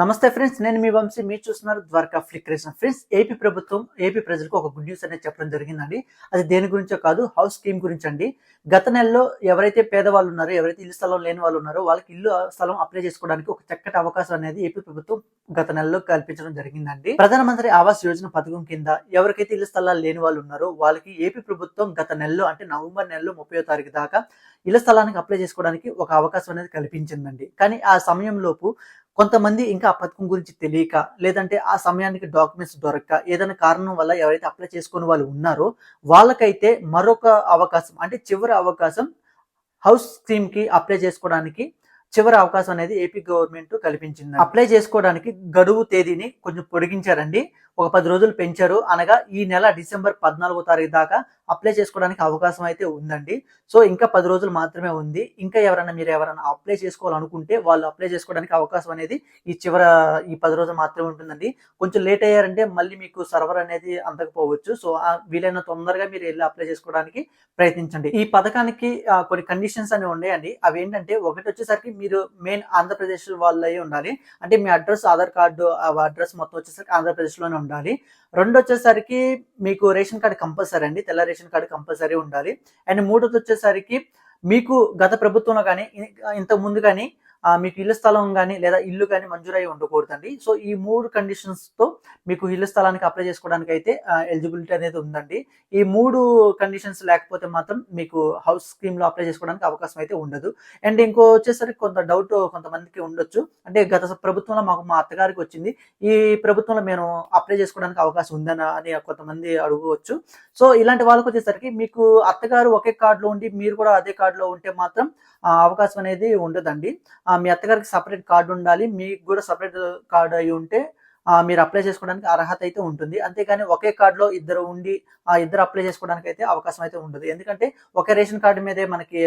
నమస్తే ఫ్రెండ్స్ నేను మీ వంశీ. మీరు చూస్తున్నారు ద్వారకా ఫ్లిక్రేషన్ ఫ్రెండ్స్ ఏపీ ప్రభుత్వం ఏపీ ప్రజలకు ఒక గుడ్ న్యూస్ అనేది చెప్పడం జరిగిందండి. అది దేని గురించో కాదు హౌస్ స్కీమ్ గురించి అండి. గత నెలలో ఎవరైతే పేదవాళ్ళు ఉన్నారో ఎవరైతే ఇల్లు స్థలం లేని వాళ్ళు ఉన్నారో వాళ్ళకి ఇల్లు స్థలం అప్లై చేసుకోవడానికి ఒక చక్కటి అవకాశం అనేది ఏపీ ప్రభుత్వం గత నెలలో కల్పించడం జరిగిందండి. ప్రధానమంత్రి ఆవాస్ యోజన పథకం కింద ఎవరికైతే ఇల్లు స్థలాలు లేని వాళ్ళు ఉన్నారో వాళ్ళకి ఏపీ ప్రభుత్వం గత నెలలో అంటే నవంబర్ నెలలో ముప్పై తారీఖు దాకా ఇళ్ళ స్థలానికి అప్లై చేసుకోవడానికి ఒక అవకాశం అనేది కల్పించిందండి. కానీ ఆ సమయంలోపు కొంతమంది ఇంకా ఆ పథకం గురించి తెలియక లేదంటే ఆ సమయానికి డాక్యుమెంట్స్ దొరక్క ఏదైనా కారణం వల్ల ఎవరైతే అప్లై చేసుకుని వాళ్ళు ఉన్నారో వాళ్ళకైతే మరొక అవకాశం అంటే చివరి అవకాశం హౌస్ స్కీమ్కి అప్లై చేసుకోవడానికి చివరి అవకాశం అనేది ఏపీ గవర్నమెంట్ కల్పించింది అప్లై చేసుకోవడానికి గడువు తేదీని కొంచెం పొడిగించారండి. ఒక పది రోజులు పెంచారు. అనగా ఈ నెల డిసెంబర్ పద్నాలుగో తారీఖు దాకా అప్లై చేసుకోవడానికి అవకాశం అయితే ఉందండి. సో ఇంకా పది రోజులు మాత్రమే ఉంది. ఇంకా ఎవరైనా మీరు ఎవరైనా అప్లై చేసుకోవాలనుకుంటే వాళ్ళు అప్లై చేసుకోవడానికి అవకాశం అనేది ఈ చివర ఈ పది రోజులు మాత్రమే ఉంటుందండి. కొంచెం లేట్ అయ్యారంటే మళ్ళీ మీకు సర్వర్ అనేది అందకపోవచ్చు. సో వీలైన తొందరగా మీరు వెళ్ళి అప్లై చేసుకోవడానికి ప్రయత్నించండి. ఈ పథకానికి కొన్ని కండిషన్స్ అనేవి ఉన్నాయండి. అవి ఏంటంటే ఒకటి వచ్చేసరికి మీరు మెయిన్ ఆంధ్రప్రదేశ్ వాళ్ళై ఉండాలి. అంటే మీ అడ్రస్ ఆధార్ కార్డు అడ్రస్ మొత్తం వచ్చేసరికి ఆంధ్రప్రదేశ్లోనే ఉండాలి. రెండు వచ్చేసరికి మీకు రేషన్ కార్డు కంపల్సరీ అండి. తెల్ల రేషన్ కార్డు కంపల్సరీ ఉండాలి. అండ్ మూడోది వచ్చేసరికి మీకు గత ప్రభుత్వంలో కానీ ఇంతకు ముందు కానీ మీకు ఇల్లు స్థలం కానీ లేదా ఇల్లు కానీ మంజూరై ఉండకూడదండి. సో ఈ మూడు కండిషన్స్తో మీకు ఇల్లు స్థలానికి అప్లై చేసుకోవడానికి అయితే ఎలిజిబిలిటీ అనేది ఉందండి. ఈ మూడు కండిషన్స్ లేకపోతే మాత్రం మీకు హౌస్ స్కీమ్లో అప్లై చేసుకోవడానికి అవకాశం అయితే ఉండదు. అండ్ ఇంకో వచ్చేసరికి కొంత డౌట్ కొంతమందికి ఉండొచ్చు. అంటే గత ప్రభుత్వంలో మాకు మా అత్తగారికి వచ్చింది. ఈ ప్రభుత్వంలో మేము అప్లై చేసుకోవడానికి అవకాశం ఉందని అని కొంతమంది అడగవచ్చు సో ఇలాంటి వాళ్ళకి వచ్చేసరికి మీకు అత్తగారు ఒకే కార్డులో ఉండి మీరు కూడా అదే కార్డులో ఉంటే మాత్రం అవకాశం అనేది ఉండదండి. ఆ, మీ అత్తగారికి సపరేట్ కార్డు ఉండాలి. మీకు కూడా సపరేట్ కార్డు అయి ఉంటే మీరు అప్లై చేసుకోవడానికి అర్హత అయితే ఉంటుంది. అంతేకాని ఒకే కార్డులో ఇద్దరు ఉండి ఆ ఇద్దరు అప్లై చేసుకోవడానికి అయితే అవకాశం అయితే ఉండదు. ఎందుకంటే ఒకే రేషన్ కార్డు మీదే మనకి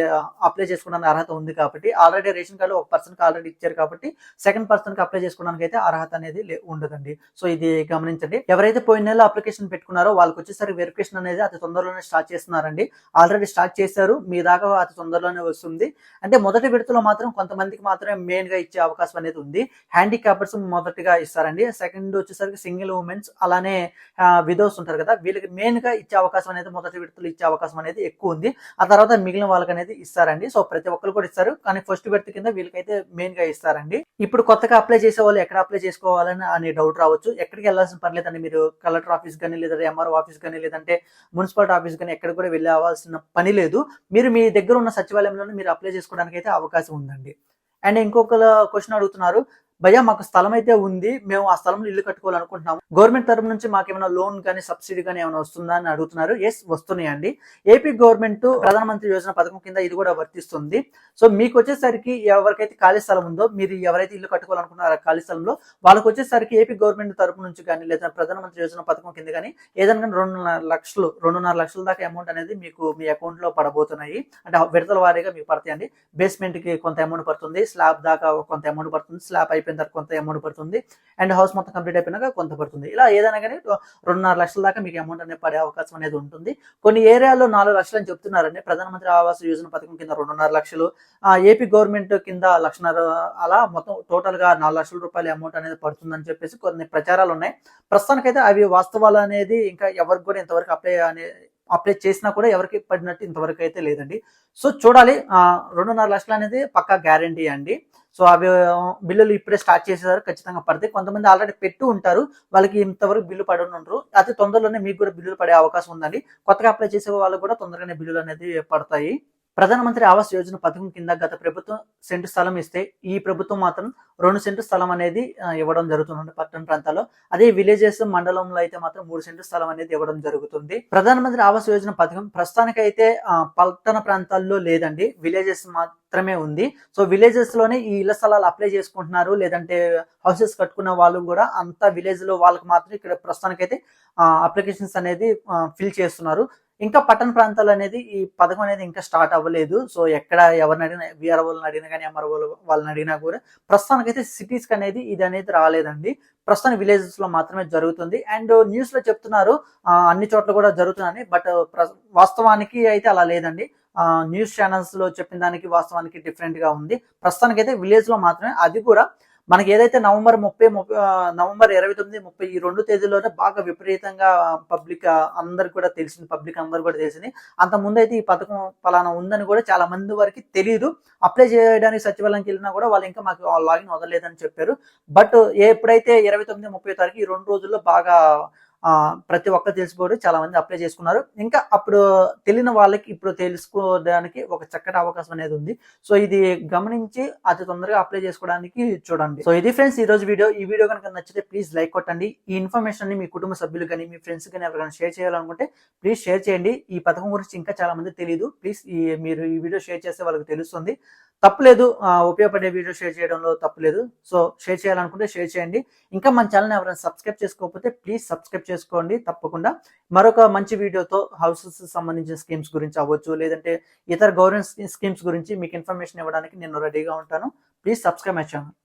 అప్లై చేసుకోవడానికి అర్హత ఉంది కాబట్టి ఆల్రెడీ రేషన్ కార్డు ఒక పర్సన్కి ఆల్రెడీ ఇచ్చారు కాబట్టి సెకండ్ పర్సన్కి అప్లై చేసుకోవడానికి అయితే అర్హత అనేది ఉండదండి. సో ఇది గమనించండి. ఎవరైతే పోయిన నెల అప్లికేషన్ పెట్టుకున్నారో వాళ్ళకి వచ్చేసరికి వెరిఫికేషన్ అనేది అతి తొందరలోనే స్టార్ట్ చేస్తున్నారండి. ఆల్రెడీ స్టార్ట్ చేశారు మీ దాకా అతి తొందరలోనే వస్తుంది. అంటే మొదటి విడతలో మాత్రం కొంతమందికి మాత్రమే మెయిన్గా ఇచ్చే అవకాశం అనేది ఉంది. హ్యాండిక్యాపర్స్ మొదటిగా ఇస్తారండి. సెకండ్ వచ్చేసరికి సింగిల్ ఉమెన్స్ అలానే విధోస్ ఉంటారు కదా వీళ్ళకి మెయిన్గా ఇచ్చే అవకాశం అనేది మొదటి విడతలు ఇచ్చే అవకాశం అనేది ఎక్కువ ఉంది. ఆ తర్వాత మిగిలిన వాళ్ళకి అనేది ఇస్తారండి. సో ప్రతి ఒక్కరు కూడా ఇస్తారు. కానీ ఫస్ట్ విడత కింద వీళ్ళకైతే మెయిన్గా ఇస్తారండి. ఇప్పుడు కొత్తగా అప్లై చేసే వాళ్ళు ఎక్కడ అప్లై చేసుకోవాలని అనే డౌట్ రావచ్చు. ఎక్కడికి వెళ్ళాల్సిన పర్లేదండి మీరు కలెక్టర్ ఆఫీస్ కానీ లేదంటే ఎంఆర్ఓ ఆఫీస్ కానీ లేదంటే మున్సిపాలిటీ ఆఫీస్ కానీ ఎక్కడ కూడా వెళ్ళవలసిన పని లేదు. మీరు మీ దగ్గర ఉన్న సచివాలయంలోనే మీరు అప్లై చేసుకోవడానికి అయితే అవకాశం ఉందండి. అండ్ ఇంకొక క్వశ్చన్ అడుగుతున్నారు. భయ్యా మాకు స్థలం అయితే ఉంది మేము ఆ స్థలంలో ఇల్లు కట్టుకోవాలనుకుంటున్నాము. గవర్నమెంట్ తరపు నుంచి మాకు ఏమైనా లోన్ కానీ సబ్సిడీ కానీ ఏమైనా వస్తుందా అని అడుగుతున్నారు. ఎస్ వస్తున్నాయండి. ఏపీ గవర్నమెంట్ ప్రధానమంత్రి యోజన పథకం కింద ఇది కూడా వర్తిస్తుంది. సో మీకు వచ్చేసరికి ఎవరికైతే ఖాళీ స్థలం ఉందో మీరు ఎవరైతే ఇల్లు కట్టుకోవాలనుకున్నారో ఆ ఖాళీ స్థలంలో వాళ్ళకి వచ్చేసరికి ఏపీ గవర్నమెంట్ తరపు నుంచి కానీ లేదా ప్రధానమంత్రి యోజన పథకం కింద కానీ ఏదైనా కానీ రెండున్నర లక్షలు రెండున్నర లక్షల దాకా అమౌంట్ అనేది మీకు మీ అకౌంట్లో పడబోతున్నాయి. అంటే విడతల వారీగా మీకు పడతాయండి. బేస్మెంట్కి కొంత అమౌంట్ పడుతుంది స్లాబ్ దాకా కొంత అమౌంట్ పడుతుంది స్లాబ్ అయిపోయిన తర్వాత కొంత అమౌంట్ పడుతుంది. అండ్ హౌస్ మొత్తం కంప్లీట్ అయిపోయినాక కొంత పడుతుంది. ఇలా ఏదైనా కానీ రెండున్నర లక్షల దాకా మీకు అమౌంట్ అనేది పడే అవకాశం అనేది ఉంటుంది. కొన్ని ఏరియాలో నాలుగు లక్షలు అని చెప్తున్నారండి. ప్రధానమంత్రి ఆవాస్ యోజన పథకం కింద రెండున్నర లక్షలు. ఏపీ గవర్నమెంట్ కింద లక్షన్నర అలా మొత్తం టోటల్గా నాలుగు లక్షల రూపాయల అమౌంట్ అనేది పడుతుందని చెప్పేసి కొన్ని ప్రచారాలు ఉన్నాయి. ప్రస్తుతానికైతే అవి వాస్తవాలు అనేది ఇంకా ఎవరికి కూడా ఇంతవరకు అప్లై అనే అప్లై చేసినా కూడా ఎవరికి పడినట్టు ఇంతవరకు అయితే లేదండి. సో చూడాలి. రెండున్నర లక్షలు అనేది పక్కా గ్యారంటీ అండి. సో అవి బిల్లులు ఇప్పుడే స్టార్ట్ చేసేసారు. ఖచ్చితంగా పడతాయి కొంతమంది ఆల్రెడీ పెట్టు ఉంటారు. వాళ్ళకి ఇంతవరకు బిల్లు పడి ఉంటారు అతి తొందరలోనే మీకు కూడా బిల్లులు పడే అవకాశం ఉందండి. కొత్తగా అప్లై చేసే వాళ్ళు కూడా తొందరగానే బిల్లులు అనేది పడతాయి. ప్రధానమంత్రి ఆవాస్ యోజన పథకం కింద గత ప్రభుత్వం సెంటు స్థలం ఇస్తే ఈ ప్రభుత్వం మాత్రం రెండు సెంటు స్థలం అనేది ఇవ్వడం జరుగుతుంది పట్టణ ప్రాంతాల్లో. అదే విలేజెస్ మండలంలో అయితే మాత్రం మూడు సెంటు స్థలం అనేది ఇవ్వడం జరుగుతుంది. ప్రధానమంత్రి ఆవాస్ యోజన పథకం ప్రస్తుతానికైతే పట్టణ ప్రాంతాల్లో లేదండి. విలేజెస్ మాత్రమే ఉంది. సో విలేజెస్లోనే ఈ ఇళ్ళ స్థలాలు అప్లై చేసుకుంటున్నారు. లేదంటే హౌసెస్ కట్టుకున్న వాళ్ళు కూడా అంత విలేజ్లో వాళ్ళకి మాత్రం ఇక్కడ ప్రస్తుతానికైతే అప్లికేషన్స్ అనేది ఫిల్ చేస్తున్నారు. ఇంకా పట్టణ ప్రాంతాలు అనేది ఈ పథకం అనేది ఇంకా స్టార్ట్ అవ్వలేదు. సో ఎక్కడ ఎవరిని అడిగినా విఆర్ వాళ్ళని అడిగినా కానీ ఎంఆర్ వాళ్ళని అడిగినా కూడా ప్రస్తుతానికైతే సిటీస్కి అనేది ఇది అనేది రాలేదండి. ప్రస్తుతం విలేజెస్లో మాత్రమే జరుగుతుంది. అండ్ న్యూస్లో చెప్తున్నారు అన్ని చోట్ల కూడా జరుగుతుందని బట్ వాస్తవానికి అయితే అలా లేదండి. న్యూస్ ఛానల్స్లో చెప్పిన దానికి వాస్తవానికి డిఫరెంట్గా ఉంది. ప్రస్తుతానికి అయితే విలేజ్లో మాత్రమే అది కూడా మనకి ఏదైతే నవంబర్ ముప్పై ముప్పై నవంబర్ ఇరవై తొమ్మిది ముప్పై ఈ రెండు తేదీలోనే బాగా విపరీతంగా పబ్లిక్ అందరికి కూడా తెలిసింది పబ్లిక్ అందరు కూడా తెలిసింది. అంత ముందైతే ఈ పథకం ఫలానా ఉందని కూడా చాలా మంది వరకు తెలియదు అప్లై చేయడానికి సచివాలయంకి వెళ్ళినా కూడా వాళ్ళు ఇంకా మాకు లాగిన్ వదలలేదని చెప్పారు. బట్ ఎప్పుడైతే ఇరవై తొమ్మిది ముప్పై తారీఖు ఈ రెండు రోజుల్లో బాగా ప్రతి ఒక్కరు తెలిసిపోయి చాలా మంది అప్లై చేసుకున్నారు. ఇంకా అప్పుడు తెలియని వాళ్ళకి ఇప్పుడు తెలుసుకోవడానికి ఒక చక్కటి అవకాశం అనేది ఉంది. సో ఇది గమనించి అతి తొందరగా అప్లై చేసుకోవడానికి చూడండి. సో ఇది ఫ్రెండ్స్ ఈ రోజు వీడియో. ఈ వీడియో కనుక నచ్చితే ప్లీజ్ లైక్ కొట్టండి. ఈ ఇన్ఫర్మేషన్ని మీ కుటుంబ సభ్యులు కానీ మీ ఫ్రెండ్స్ కానీ ఎవరికైనా షేర్ చేయాలనుకుంటే ప్లీజ్ షేర్ చేయండి. ఈ పథకం గురించి ఇంకా చాలా మంది తెలియదు ప్లీజ్ ఈ మీరు ఈ వీడియో షేర్ చేస్తే వాళ్ళకి తెలుస్తుంది. తప్పలేదు ఉపయోగపడే వీడియో షేర్ చేయడంలో తప్పలేదు సో షేర్ చేయాలనుకుంటే షేర్ చేయండి. ఇంకా మన ఛానల్ ఎవరైనా సబ్స్క్రైబ్ చేసుకోకపోతే ప్లీజ్ సబ్స్క్రైబ్ చేసుకోండి. తప్పకుండా మరొక మంచి వీడియోతో హౌసెస్ సంబంధించిన స్కీమ్స్ గురించి అవ్వచ్చు. లేదంటే ఇతర గవర్నమెంట్ స్కీమ్స్ గురించి మీకు ఇన్ఫర్మేషన్ ఇవ్వడానికి నేను రెడీగా ఉంటాను. Please subscribe my channel.